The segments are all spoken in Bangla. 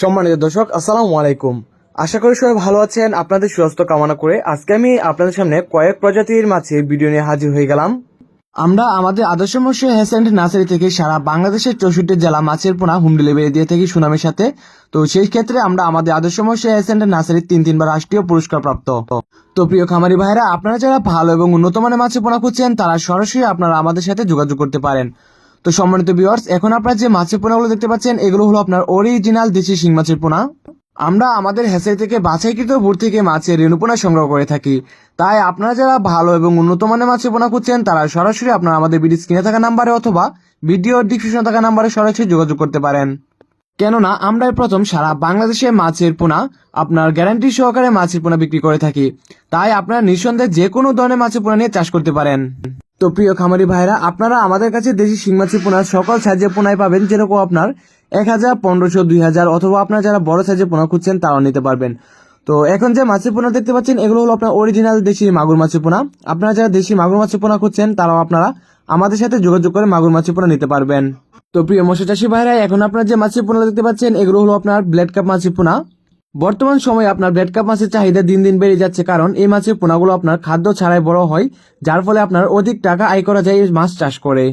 সম্মানিত দর্শক, আসসালামু আলাইকুম। আশা করি সবাই ভালো আছেন, আপনাদের সুস্বাস্থ্য কামনা করে। আজকে আমি আপনাদের সামনে কয়েক প্রজাতির মাছের ভিডিও নিয়ে হাজির হয়ে গেলাম। আমরা আমাদের আদর্শ মৎস্য হ্যাসেন্ট নার্সারি থেকে সারা বাংলাদেশের চৌষট্টি জেলা মাছের পোনা হোম ডেলিভারি দিয়ে থাকি সুনামের সাথে। তো সেই ক্ষেত্রে আমরা আমাদের আদর্শ মৎস্য হ্যাসেন্ট নার্সারির তিন তিনবার রাষ্ট্রীয় পুরস্কার প্রাপ্ত তো প্রিয় খামারি ভাইরা আপনারা যারা ভালো এবং উন্নত মানের মাছের পোনা খুঁজছেন, তারা সরাসরি আপনারা আমাদের সাথে যোগাযোগ করতে পারেন। তো সম্মানিত ভিউয়ার্স এখন আপনারা যে মাছের পোনাগুলো দেখতে পাচ্ছেন, এগুলো হলো আপনার অরিজিনাল দেশি শিং মাছের পোনা। আমরা আমাদের হ্যাসারি থেকে বাছাইকৃত ভুর থেকে মাছের রেণুপোনা সংগ্রহ করে থাকি। তাই আপনারা যারা ভালো এবং উন্নত মানের মাছের পোনা খুঁজছেন, তারা সরাসরি আপনারা আমাদের ভিডিও স্ক্রিনে থাকা নাম্বারে অথবা ভিডিও ডিসক্রিপশনে থাকা নাম্বারে সরাসরি যোগাযোগ করতে পারেন। কেননা, আমরা প্রথম সারা বাংলাদেশে মাছের পোনা আপনার গ্যারান্টি সহকারে মাছের পোনা বিক্রি করে থাকি। তাই আপনারা নিঃসন্দেহে যে কোনো ধরনের মাছের পোনা নিয়ে চাষ করতে পারেন। তো প্রিয় খামারি ভাইরা, আপনারা আমাদের কাছে দেশি শিং মাছের পোনা সকল সাইজের পোনায় পাবেন, যেরকম আপনার এক হাজার, পনেরোশো, দুই হাজার অথবা আপনারা যারা বড় সাইজের পোনা খুঁজছেন তারাও নিতে পারবেন। তো এখন যে মাছের পোনা দেখতে পাচ্ছেন, এগুলো হলো আপনার অরিজিনাল দেশি মাগুর মাছের পোনা। আপনারা যারা দেশি মাগুর মাছের পোনা খুঁজছেন, তারাও আপনারা আমাদের সাথে যোগাযোগ করে মাগুর মাছের পোনা নিতে পারবেন। তো প্রিয় মৎস্য চাষী ভাইরা, এখন আপনার যে মাছের পোনা দেখতে পাচ্ছেন, এগুলো হলো আপনার ব্লেড কাপ মাছের পোনা। বর্তমান সময়ে আপনার ব্লেড কাপ মাছের চাহিদা দিন দিন বেড়ে যাচ্ছে কারণ এই মাছের পোনাগুলো আপনার খাদ্য ছাড়াই বড় হয়, যার ফলে আপনার অধিক টাকা আয় করা যায় এই মাছ চাষ করে।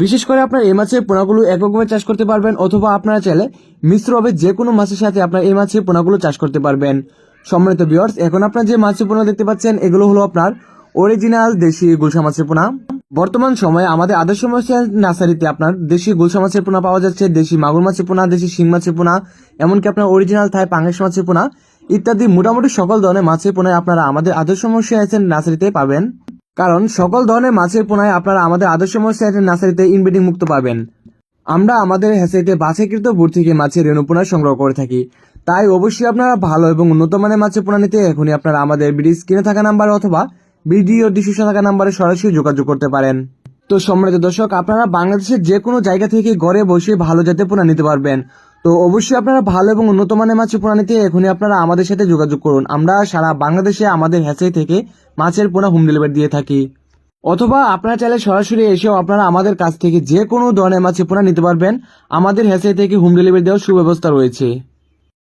বিশেষ করে আপনার এই মাছের পোনাগুলো এককভাবে চাষ করতে পারবেন অথবা আপনারা চাইলে মিশ্রভাবে যে কোনো মাছের সাথে আপনার এই মাছের পোনাগুলো চাষ করতে পারবেন। সম্মানিত ভিউয়ার্স এখন আপনার যে মাছের পোনা দেখতে পাচ্ছেন, এগুলো হলো আপনার অরিজিনাল দেশি গুলশা মাছের পোনা। বর্তমান সময়ে আমাদের আদর্শ মাছের নার্সারিতে আপনার দেশি গুলশা মাছের পোনা পাওয়া যাচ্ছে, দেশি মাগুর মাছের পোনা, দেশি শিং মাছের পোনা, এমনকি আপনার অরিজিনাল থাই পাঙ্গাস মাছের পোনা ইত্যাদি মোটামুটি সকল ধরনের মাছের পোনায় আপনারা আমাদের আদর্শ মৎস্য নার্সারিতে পাবেন। কারণ সকল ধরনের মাছের পোনায় আপনারা আমাদের আদর্শ মৎস্য নার্সারিতে ইনব্রিডিং মুক্ত পাবেন। আমরা আমাদের হ্যাসারিতে বাছাইকৃত বুট থেকে মাছের রেণুপোনা সংগ্রহ করে থাকি। তাই অবশ্যই আপনারা ভালো এবং উন্নত মানের মাছের পোনা নিতে এখনই আপনারা আমাদের বিডি কিনে থাকা নাম্বার অথবা ভিডিও ডিসক্রিপশনে থাকা নাম্বারে সরাসরি যোগাযোগ করতে পারেন। তো সম্মানিত দর্শক, আপনারা বাংলাদেশের যে কোনো জায়গা থেকে ঘরে বসে ভালো জাতের পোনা নিতে পারবেন। তো অবশ্যই আপনারা ভালো এবং উন্নত মানের মাছের পোনা নিতে এখনই আপনারা আমাদের সাথে যোগাযোগ করুন। আমরা সারা বাংলাদেশে আমাদের হ্যাচারি থেকে মাছের পোনা হোম ডেলিভারি দিয়ে থাকি। অথবা আপনারা চাইলে সরাসরি এসেও আপনারা আমাদের কাছ থেকে যে কোনো ধরনের মাছের পোনা নিতে পারবেন। আমাদের হ্যাচারি থেকে হোম ডেলিভারি দেওয়ার সুব্যবস্থা রয়েছে।